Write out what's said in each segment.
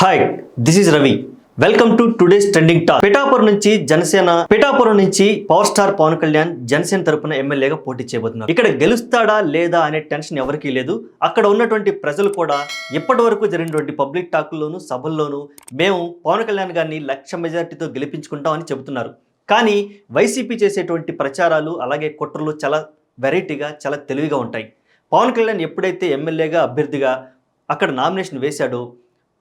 Hi this is Ravi welcome to today's trending talk Pithapuram నుంచి జనసేన పిఠాపురం నుంచి power star Pawan Kalyan Janasena తరపున ఎమ్మెల్యేగా పోటీ చేయబోతున్నారు. ఇక్కడ గెలుస్తాడా లేదా అనే టెన్షన్ ఎవరికీ లేదు. అక్కడ ఉన్నటువంటి ప్రజలు కూడా ఇప్పటి వరకు జరిగినటువంటి పబ్లిక్ టాక్లోను సభల్లోనూ మేము పవన్ కళ్యాణ్ గారిని లక్ష మెజార్టీతో గెలిపించుకుంటామని చెబుతున్నారు. కానీ వైసీపీ చేసేటువంటి ప్రచారాలు అలాగే కుట్రలు చాలా వెరైటీగా చాలా తెలివిగా ఉంటాయి. పవన్ కళ్యాణ్ ఎప్పుడైతే ఎమ్మెల్యేగా అభ్యర్థిగా అక్కడ నామినేషన్ వేశాడో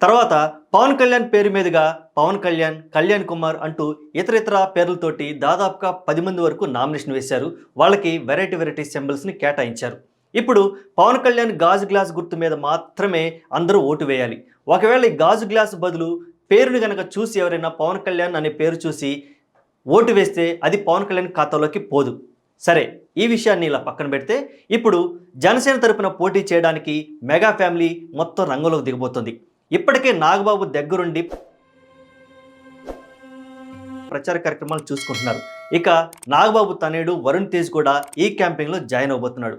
తర్వాత పవన్ కళ్యాణ్ పేరు మీదుగా పవన్ కళ్యాణ్ కళ్యాణ్ కుమార్ అంటూ ఇతర ఇతర పేర్లతోటి దాదాపుగా పది మంది వరకు నామినేషన్ వేశారు. వాళ్ళకి వెరైటీ వెరైటీ సింబల్స్ని కేటాయించారు. ఇప్పుడు పవన్ కళ్యాణ్ గాజు గ్లాస్ గుర్తు మీద మాత్రమే అందరూ ఓటు వేయాలి. ఒకవేళ ఈ గాజు గ్లాస్ బదులు పేరుని గనక చూసి ఎవరైనా పవన్ కళ్యాణ్ అనే పేరు చూసి ఓటు వేస్తే అది పవన్ కళ్యాణ్ ఖాతాలోకి పోదు. సరే ఈ విషయాన్ని ఇలా పక్కన పెడితే ఇప్పుడు జనసేన తరపున పోటీ చేయడానికి మెగా ఫ్యామిలీ మొత్తం రంగంలోకి దిగబోతుంది ఇప్పటికే నాగబాబు దగ్గరుండి ప్రచార కార్యక్రమాలు చూసుకుంటున్నారు. ఇక నాగబాబు తనేడు వరుణ్ తేజ్ కూడా ఈ క్యాంపెయిన్లో జాయిన్ అవబోతున్నాడు.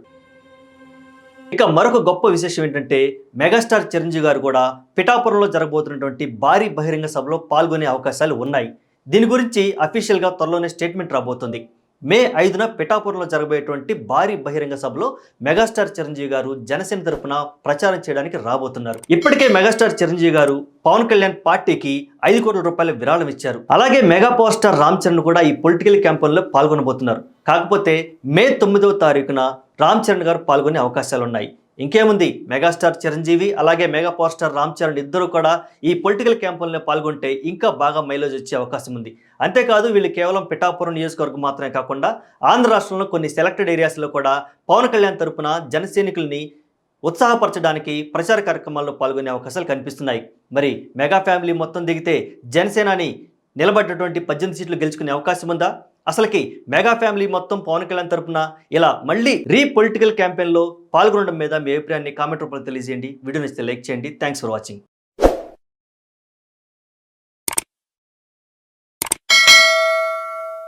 ఇక మరొక గొప్ప విశేషం ఏంటంటే మెగాస్టార్ చిరంజీవి గారు కూడా పిఠాపురంలో జరగబోతున్నటువంటి భారీ బహిరంగ సభలో పాల్గొనే అవకాశాలు ఉన్నాయి. దీని గురించి అఫీషియల్గా త్వరలోనే స్టేట్మెంట్ రాబోతుంది. మే ఐదున పిఠాపురంలో జరగబోయేటువంటి భారీ బహిరంగ సభలో మెగాస్టార్ చిరంజీవి గారు జనసేన తరఫున ప్రచారం చేయడానికి రాబోతున్నారు. ఇప్పటికే మెగాస్టార్ చిరంజీవి గారు పవన్ కళ్యాణ్ పార్టీకి ఐదు కోట్ల రూపాయల విరాళం ఇచ్చారు. అలాగే mega power star Ram Charan కూడా ఈ పొలిటికల్ క్యాంపెయిన్లో పాల్గొనబోతున్నారు. కాకపోతే మే తొమ్మిదవ తారీఖున రామ్ చరణ్ గారు పాల్గొనే అవకాశాలు ఉన్నాయి ఇంకేముంది? మెగాస్టార్ చిరంజీవి అలాగే mega power star Ram Charan ఇద్దరు కూడా ఈ పొలిటికల్ క్యాంపుల్లో పాల్గొంటే ఇంకా బాగా మైలేజ్ వచ్చే అవకాశం ఉంది. అంతేకాదు వీళ్ళు కేవలం పిఠాపురం నియోజకవర్గం మాత్రమే కాకుండా ఆంధ్ర రాష్ట్రంలో కొన్ని సెలెక్టెడ్ ఏరియాస్లో కూడా పవన్ కళ్యాణ్ తరపున జనసైనికుల్ని ఉత్సాహపరచడానికి ప్రచార కార్యక్రమాల్లో పాల్గొనే అవకాశాలు కనిపిస్తున్నాయి. మరి మెగా ఫ్యామిలీ మొత్తం దిగితే జనసేనాని నిలబడ్డటువంటి పద్దెనిమిది సీట్లు గెలుచుకునే అవకాశం ఉందా? అసలుకి మెగా ఫ్యామిలీ మొత్తం పవన్ కళ్యాణ్ తరపున ఇలా మళ్ళీ రీ పొలిటికల్ క్యాంపెయిన్లో పాల్గొనడం మీద మీ అభిప్రాయాన్ని కామెంట్ రూపంలో తెలియజేయండి. వీడియో నచ్చితే లైక్ చేయండి. Thanks for watching.